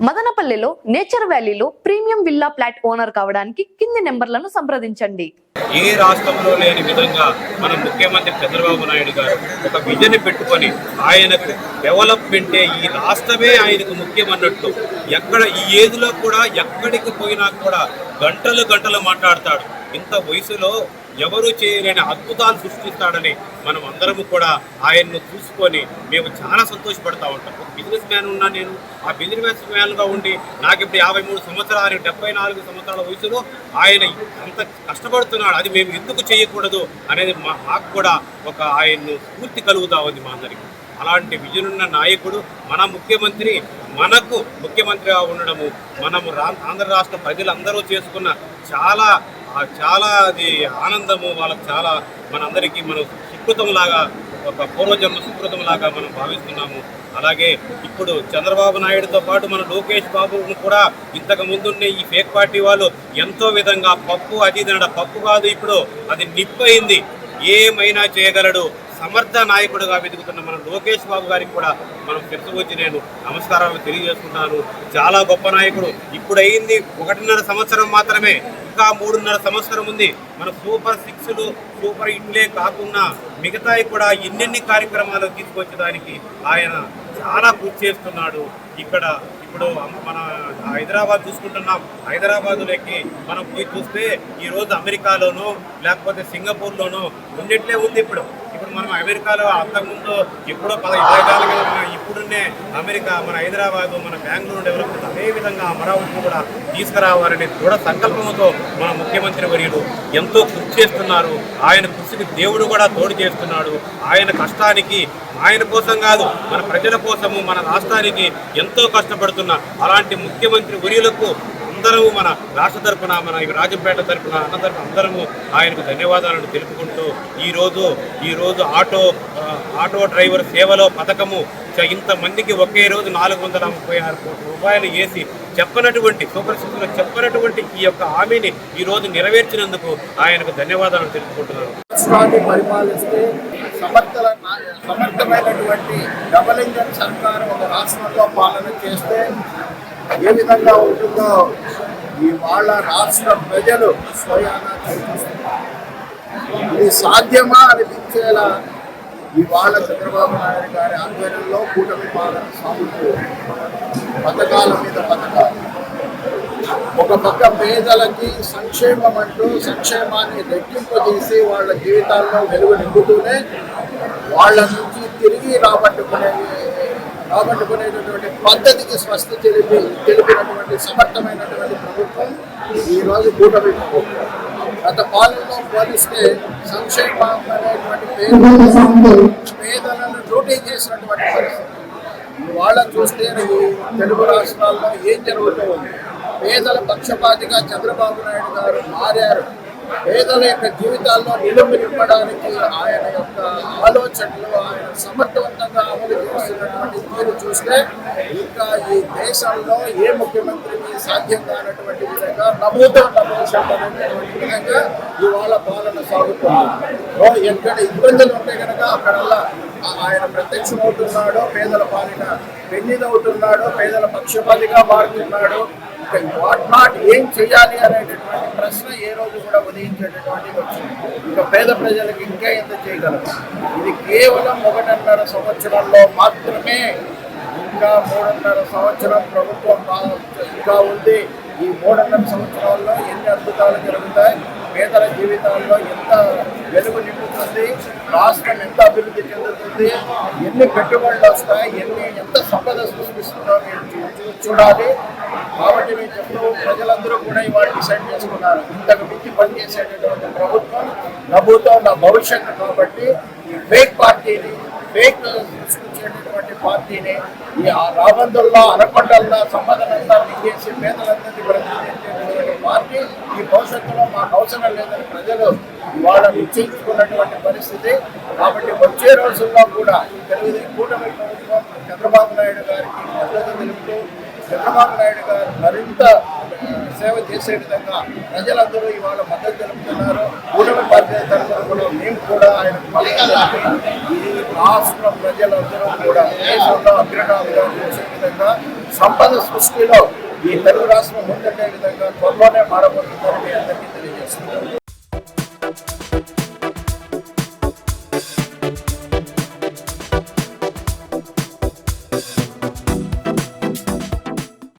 మదనపల్లెలో nature వ్యాలీలో premium villa plot owner కావడానికి కింది నెంబర్లను సంప్రదించండి. ఏ రాష్ట్రంలో లేని విధంగా మన ముఖ్యమంత్రి చంద్రబాబు నాయుడు గారు ఒక విజన్ పెట్టుకొని ఆయనకు డెవలప్మెంటే ఈ రాష్ట్రమే ఆయనకు ముఖ్యమన్నట్టు ఎక్కడ ఈ ఏజ్లో కూడా ఎక్కడికి పోయినా కూడా గంటలు గంటలు మాట్లాడతాడు. ఇంత వయసులో ఎవరు చేయలేని అద్భుతాలు సృష్టిస్తాడని మనం అందరము కూడా ఆయన్ను చూసుకొని మేము చాలా సంతోషపడతా ఉంటాం. ఒక బిజినెస్ మ్యాన్ ఉన్నా నేను ఆ బిజినెస్ మ్యాన్గా ఉండి నాకు ఇప్పుడు యాభై మూడు సంవత్సరాలు డెబ్బై నాలుగు సంవత్సరాల వయసులో ఆయన అంత కష్టపడుతున్నాడు అది మేము ఎందుకు చేయకూడదు అనేది మా మాకు కూడా ఒక ఆయన్ను స్ఫూర్తి కలుగుతా ఉంది మా అందరికీ. అలాంటి విజయనున్న నాయకుడు మన ముఖ్యమంత్రి మనకు ముఖ్యమంత్రిగా ఉండడము మనము రా ఆంధ్ర రాష్ట్ర ప్రజలందరూ చేసుకున్న చాలా చాలా అది ఆనందము వాళ్ళకి చాలా మనందరికీ మనం సుకృతంలాగా ఒక పూర్వజన్మ సుకృతంలాగా మనం భావిస్తున్నాము. అలాగే ఇప్పుడు చంద్రబాబు నాయుడుతో పాటు మన లోకేష్ బాబును కూడా ఇంతకు ముందున్న ఈ ఫేక్ పార్టీ వాళ్ళు ఎంతో విధంగా పప్పు అది తినడం పప్పు కాదు ఇప్పుడు అది నిప్పయింది ఏమైనా చేయగలడు? సమర్థ నాయకుడుగా వెతుకుతున్న మన లోకేష్ బాబు గారికి కూడా మనం వచ్చి నేను నమస్కారాలు తెలియజేస్తున్నాను చాలా గొప్ప నాయకుడు. ఇప్పుడు అయింది ఒకటిన్నర సంవత్సరం మాత్రమే. ఇంకా మూడున్నర సంవత్సరం ఉంది. మన సూపర్ సిక్స్లు సూపర్ హిట్లే కాకుండా మిగతాయి కూడా ఎన్నెన్ని కార్యక్రమాలు తీసుకొచ్చడానికి ఆయన చాలా కృషి చేస్తున్నాడు. ఇక్కడ ఇప్పుడు మన హైదరాబాద్ చూసుకుంటున్నాం. హైదరాబాద్లోకి మనం పోయి చూస్తే ఈ రోజు లేకపోతే సింగపూర్లోను ఉన్నట్లే ఉంది ఇప్పుడు. ఇప్పుడు మనం అమెరికాలో అంతకుముందు ఎప్పుడో పద ఇరవై నాలుగు ఇప్పుడున్నే అమెరికా మన హైదరాబాద్ మన బెంగళూరు డెవలప్మెంట్ అదేవిధంగా అమరావతి కూడా తీసుకురావాలనే దృఢ సంకల్పంతో మన ముఖ్యమంత్రి ఎంతో కృషి చేస్తున్నారు. ఆయన కృషికి దేవుడు కూడా తోడు చేస్తున్నాడు. ఆయన కష్టానికి ఆయన కోసం కాదు మన ప్రజల కోసము మన రాష్ట్రానికి ఎంతో కష్టపడుతున్న అలాంటి ముఖ్యమంత్రి వర్యులకు అందరము మన రాష్ట్ర తరపున మన రాజంపేట తరఫున అన్న తరఫున అందరము ఆయనకు ధన్యవాదాలను తెలుపుకుంటూ ఈరోజు ఈరోజు ఆటో ఆటో డ్రైవర్ సేవలో పథకము ఇంతమందికి ఒకే రోజు నాలుగు వందల ముప్పై ఆరు కోట్ల రూపాయలు వేసి చెప్పనటువంటి సూపర్ సిక్స్లో చెప్పనటువంటి ఈ యొక్క హామీని ఈరోజు నెరవేర్చినందుకు ఆయనకు ధన్యవాదాలు తెలుపుకుంటున్నాను. పరిపాలిస్తే సమర్థల సమర్థమైనటువంటి డబల్ ఇంజన్ సర్కారు ఒక రాష్ట్రంలో పాలన చేస్తే ఏ విధంగా ఉంటుందో ఇవాళ రాష్ట్ర ప్రజలు స్వయానా ఇది సాధ్యమా అనిపించేలా ఇవాళ చంద్రబాబు నాయుడు గారి ఆధ్వర్యంలో కూటమి పాలన సాగుతూ పథకాల మీద పథకాలు. ఒక పక్క పేదలకి సంక్షేమం అంటూ సంక్షేమాన్ని రెట్టింపజేసి వాళ్ళ జీవితాల్లో వెలుగు నింపుతూనే వాళ్ళ నుంచి తిరిగి రాబట్టుకునే రాబట్టుకునేటటువంటి పద్ధతికి స్వస్థ తెలిపి తెలిపినటువంటి సమర్థమైనటువంటి ప్రభుత్వం ఈరోజు కూటమి ప్రభుత్వం. గత పాలనలో పోలిస్తే సంక్షేమ పేదలను డ్యూటీ చేసినటువంటి పరిస్థితి. వాళ్ళని చూస్తే నువ్వు తెలుగు రాష్ట్రాల్లో ఏం జరుగుతుంది. పేదల పక్షపాతిగా చంద్రబాబు నాయుడు గారు మారారు. పేదల యొక్క జీవితాల్లో నిలుపు నింపడానికి ఆయన యొక్క ఆలోచనలు ఆయన సమర్థవంతంగా అమలు చేస్తున్నటువంటి తీరు చూస్తే ఇంకా ఈ దేశంలో ఏ ముఖ్యమంత్రికి సాధ్యం కానటువంటి విధంగా నమూతో నమోషమైనటువంటి విధంగా ఇవాళ పాలన సాగుతుంది. ఎక్కడ ఇబ్బందులు ఉంటే కనుక అక్కడల్లా ఆయన ప్రత్యక్షమవుతున్నాడో పేదల పాలిన పెన్నిదవుతున్నాడో పేదల పక్షపాతిగా మారుతున్నాడో వాట్ నాట్ ఏం చేయాలి అనేటటువంటి ప్రశ్న ఏ రోజు కూడా ఉదయించేటటువంటి వచ్చింది. ఇక పేద ప్రజలకు ఇంకా ఎంత చేయగలరు? ఇది కేవలం ఒకటిన్నర సంవత్సరంలో మాత్రమే ఇంకా మూడున్నర సంవత్సరం ప్రభుత్వం ఇంకా ఉంది. ఈ మూడున్నర సంవత్సరాల్లో ఎన్ని అద్భుతాలు జరుగుతాయి? పేదల జీవితాల్లో ఎంత వెలుగు నింపుతుంది? రాష్ట్రం ఎంత అభివృద్ధి చెందుతుంది? ఎన్ని పెట్టుబడులు వస్తాయి? ఎన్ని ఎంత సంపద సృష్టిస్తుందో మీరు చూ- చూడాలి. కాబట్టి మేము చెప్తూ ప్రజలందరూ కూడా ఇవాళ డిసైడ్ చేసుకున్నారు. ఇంతకు మించి పనిచేసేటటువంటి ప్రభుత్వం ప్రభుత్వం నా భవిష్యత్తు కాబట్టి ఫేక్ పార్టీని ఫేక్ సృష్టించేటటువంటి పార్టీని ఈ రాబందుల్లో అనకొండల్లో సంపదనంతా మింగేసి పేదలందరినీ ప్రతినిధించేటటువంటి పార్టీ ఈ భవిష్యత్తులో మాకు అవసరం లేదని ప్రజలు ఇవాళ నిశ్చయించుకున్నటువంటి పరిస్థితి. కాబట్టి వచ్చే రోజుల్లో కూడా తెలుగుదేశం కూటమి ప్రభుత్వం చంద్రబాబు నాయుడు గారికి మద్దతు తెలుపుతూ చంద్రబాబు నాయుడు గారు మరింత సేవ చేసే విధంగా ప్రజలందరూ ఇవాళ మద్దతు తెలుపుతున్నారు. కూటమి పార్టీ తరఫున కూడా మేము కూడా ఆయన ఈ రాష్ట్ర ప్రజలందరూ కూడా దేశంలో అగ్రగామిగా చేసే విధంగా సంపద సృష్టిలో ఈ తెలుగు రాష్ట్రం ముందుండే విధంగా త్వరలోనే మారబోతుందని అందరికీ తెలియజేస్తున్నారు